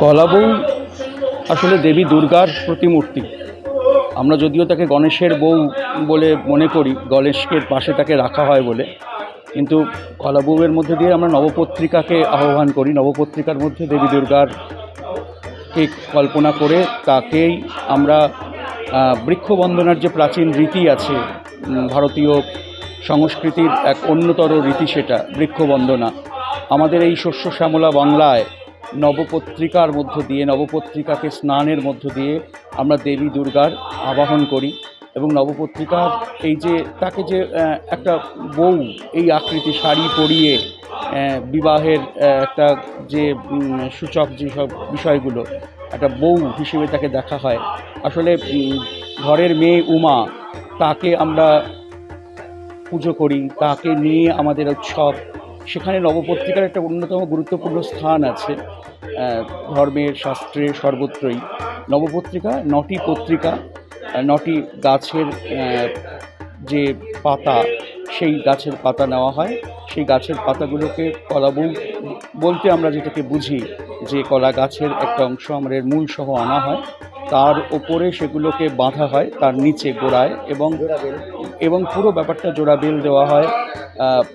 কলাবউ আসলে দেবী দুর্গার প্রতিমূর্তি। আমরা যদিও তাকে গণেশের বউ বলে মনে করি, গণেশকে পাশে তাকে রাখা হয় বলে। কিন্তু কলাবউয়ের মধ্যে দিয়ে আমরা নবপত্রিকাকে আহ্বান করি। নবপত্রিকার মধ্যে দেবী দুর্গার কে কল্পনা করে তাকেই আমরা বৃক্ষবন্দনার যে প্রাচীন রীতি আছে ভারতীয় সংস্কৃতির এক অন্যতর রীতি সেটা, বৃক্ষবন্দনা। আমাদের এই শস্য শ্যামলা বাংলায় নবপত্রিকার মধ্য দিয়ে, নবপত্রিকাকে স্নানের মধ্য দিয়ে আমরা দেবী দুর্গার আবাহন করি এবং নবপত্রিকার এই যে, তাকে যে একটা বউ, এই আকৃতি শাড়ি পরিয়ে বিবাহের একটা যে সূচক যেসব বিষয়গুলো, একটা বউ হিসেবে তাকে দেখা হয়। আসলে ঘরের মেয়ে উমা, তাকে আমরা পুজো করি, তাকে নিয়ে আমাদের উৎসব। সেখানে নবপত্রিকার একটা অন্যতম গুরুত্বপূর্ণ স্থান আছে ধর্মের শাস্ত্রে সর্বত্রই। নবপত্রিকা, নটি পত্রিকা নটি গাছের যে পাতা, সেই গাছের পাতা নেওয়া হয়। সেই গাছের পাতাগুলোকে কলাবু বলতে আমরা যেটাকে বুঝি, যে কলা গাছের একটা অংশ আমাদের মূল সহ আনা হয়। তার ওপরে সেগুলোকে বাঁধা হয়, তার নিচে গোড়ায় এবং এবং পুরো ব্যাপারটা জোড়া বেল দেওয়া হয়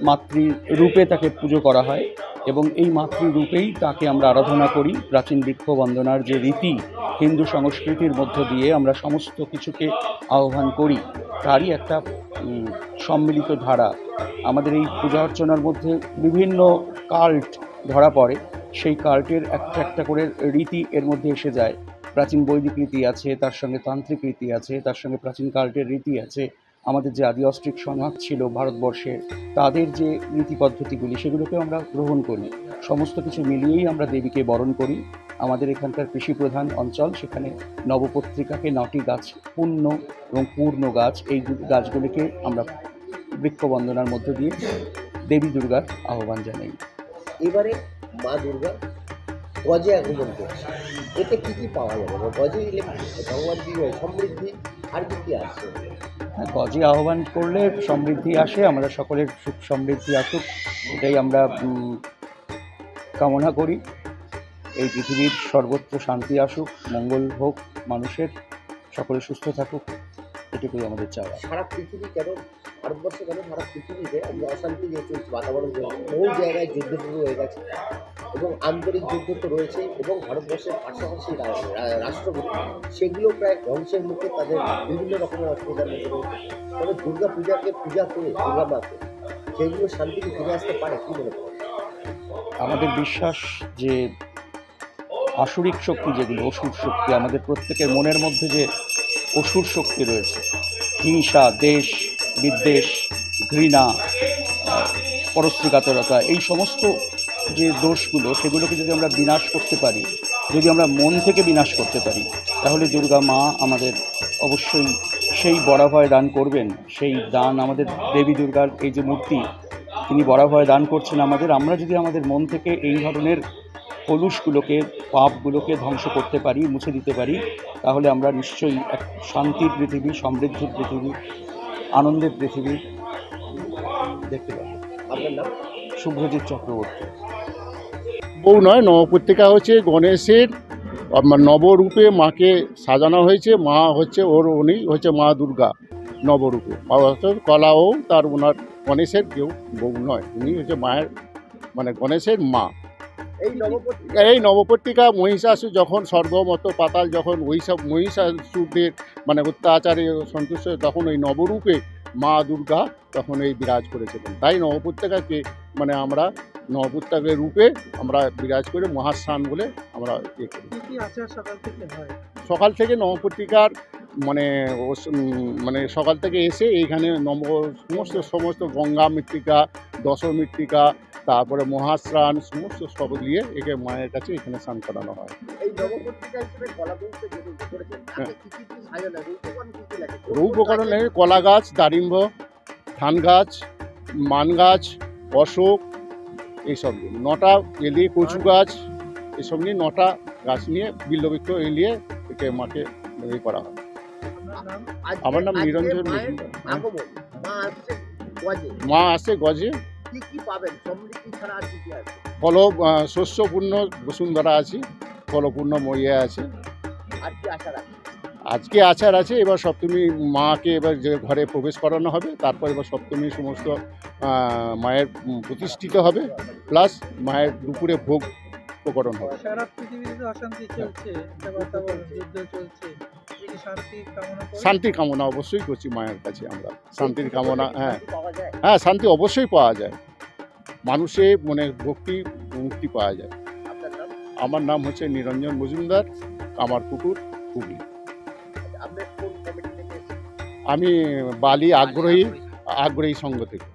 মাতৃ রূপে তাকে পুজো করা হয় এবং এই মাতৃ রূপেই তাকে আমরা আরাধনা করি। প্রাচীন বৃক্ষ বন্দনার যে রীতি হিন্দু সংস্কৃতির মধ্য দিয়ে আমরা সমস্ত কিছুকে আহ্বান করি, তারই একটা সম্মিলিত ধারা। আমাদের এই পূজা অর্চনার মধ্যে বিভিন্ন কাল্ট ধরা পড়ে, সেই কাল্টের একটা একটা করে রীতি এর মধ্যে এসে যায়। প্রাচীন বৈদিক রীতি আছে, তার সঙ্গে তান্ত্রিক রীতি আছে, তার সঙ্গে প্রাচীন কাল্টের রীতি আছে। আমাদের যে আদি অস্ট্রিক সমাজ ছিল ভারতবর্ষের তাদের যে রীতি পদ্ধতিগুলি সেগুলোকে আমরা গ্রহণ করি। সমস্ত কিছু মিলিয়েই আমরা দেবীকে বরণ করি। আমাদের এখানকার কৃষি প্রধান অঞ্চল, সেখানে নবপত্রিকাকে নটি গাছ, পূর্ণ এবং পূর্ণ গাছ, এই গাছগুলিকে আমরা বৃক্ষবন্দনার মধ্য দিয়ে দেবী দুর্গার আহ্বান জানাই। এবারে মা দুর্গা গজে আগমন করছে। এতে কী কী পাওয়া যাবে? গজে এলে ভগবান কি হয়? সমৃদ্ধি আর কী কী আসছে হ্যাঁ, গজে আহ্বান করলে সমৃদ্ধি আসে আমাদের সকলের সুখ সমৃদ্ধি আসুক এটাই আমরা কামনা করি। এই পৃথিবীর সর্বত্র শান্তি আসুক মঙ্গল হোক মানুষের সকলে সুস্থ থাকুক এটুকুই আমাদের চাওয়া। সারা পৃথিবী কেন ভারতবর্ষে কেন সারা পৃথিবীতে আজকে অশান্তি যে বাতাবরণ বহু জায়গায় যুদ্ধ শুরু হয়ে গেছে এবং আন্তরিক যুদ্ধ তো রয়েছে এবং ভারতবর্ষের পাশাপাশি রা- রা- রাষ্ট্রপতি সেগুলো প্রায় ধ্বংসের মুখে তাদের বিভিন্ন রকমের অসুবিধার মধ্যে রয়েছে তবে দুর্গা পূজাকে, পূজা করে দুর্গা মাকে সেগুলো শান্তিকে ফিরে আসতে পারে কি মনে করেন আমাদের বিশ্বাস যে আসুরিক শক্তি যেগুলো, অসুর শক্তি, আমাদের প্রত্যেকের মনের মধ্যে যে অসুর শক্তি রয়েছে, হিংসা, দেশ বিদ্বেষ, ঘৃণা, পরশ্রীকাতরতা, এই সমস্ত যে দোষগুলো, সেগুলোকে যদি আমরা বিনাশ করতে পারি, যদি আমরা মন থেকে বিনাশ করতে পারি, তাহলে দুর্গা মা আমাদের অবশ্যই সেই বরাভয় দান করবেন। সেই দান আমাদের দেবী দুর্গার এই যে মূর্তি, তিনি বরাভয় দান করছেন আমাদের। আমরা যদি আমাদের মন থেকে এই ধরনের কলুষগুলোকে, পাপগুলোকে ধ্বংস করতে পারি, মুছে দিতে পারি, তাহলে আমরা নিশ্চয়ই এক শান্তির পৃথিবী, সমৃদ্ধির পৃথিবী আনন্দের পৃথিবী দেখতে পাবো। আপনার নাম? শুভ্রজিৎ চক্রবর্তী। বউ নয়, নবপত্রিকা হচ্ছে গণেশের নবরূপে মাকে সাজানো হয়েছে। মা হচ্ছে ওর, উনি হচ্ছে মা দুর্গা নবরূপে। কলাও তার ওনার গণেশের কেউ বউ নয়, উনি হচ্ছে মায়ের মানে গণেশের মা। এই নবপত্র এই নবপত্রিকা মহিষাসুর যখন স্বর্গমত পাতাল যখন ওই সব মহিষাসুরদের মানে অত্যাচারে সন্তুষ্ট তখন ওই নবরূপে মা দুর্গা তখন এই বিরাজ করেছিলেন। তাই নবপত্রিকাকে মানে আমরা নবপত্রিকার রূপে আমরা বিরাজ করে মহাস্থান বলে আমরা ইয়ে করি। সকাল থেকে সকাল থেকে নবপত্রিকার মানে মানে সকাল থেকে এসে এইখানে নব সমস্ত সমস্ত গঙ্গা মৃত্তিকা দশ মৃত্তিকা তারপরে মহাস্নান সমস্ত সব নিয়ে একে মায়ের কাছে এখানে স্নান করানো হয়। এই কলা বলতে যেটা করেছেন তাতে কি কি কি সাজানো রূপকরণ কি কি লাগে রৌ উপকরণে কলা গাছ দারিম্ব ধান গাছ মান গাছ অশোক এইসব নিয়ে। নটা এলিয়ে কচু গাছ এসব নিয়ে নটা গাছ নিয়ে বিল্লবৃক্ষ এলিয়ে একে মাকে ইয়ে করা হয়। আমার নাম নিরঞ্জন মজুমদার। মা আসে গজে। কি কি পাবেন? সমৃদ্ধি ছাড়া আর কি কি আছে? ফল শস্যপূর্ণ বসুন্ধরা আছে ফলপূর্ণ মইয়া আছে। আর কি আশা রাখেন আজকে আচার আছে এবার সপ্তমী মাকে এবার যে ঘরে প্রবেশ করানো হবে তারপর এবার সপ্তমী সমস্ত মায়ের প্রতিষ্ঠিত হবে প্লাস মায়ের দুপুরে ভোগ প্রকরণ হবে। সারা পৃথিবীতে অশান্তি চলছে কথা বলেন, যুদ্ধ চলছে। শান্তি কামনা অবশ্যই করছি মায়ের কাছে আমরা। শান্তির কামনা হ্যাঁ। হ্যাঁ শান্তি অবশ্যই পাওয়া যায়। মানুষে মনে ভক্তি মুক্তি পাওয়া যায়। আমার নাম হচ্ছে নিরঞ্জন মজুমদার আমার পুকুর হুগলি? আমি বালি আগ্রহী আগ্রহী। সংঘ থেকে।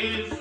please.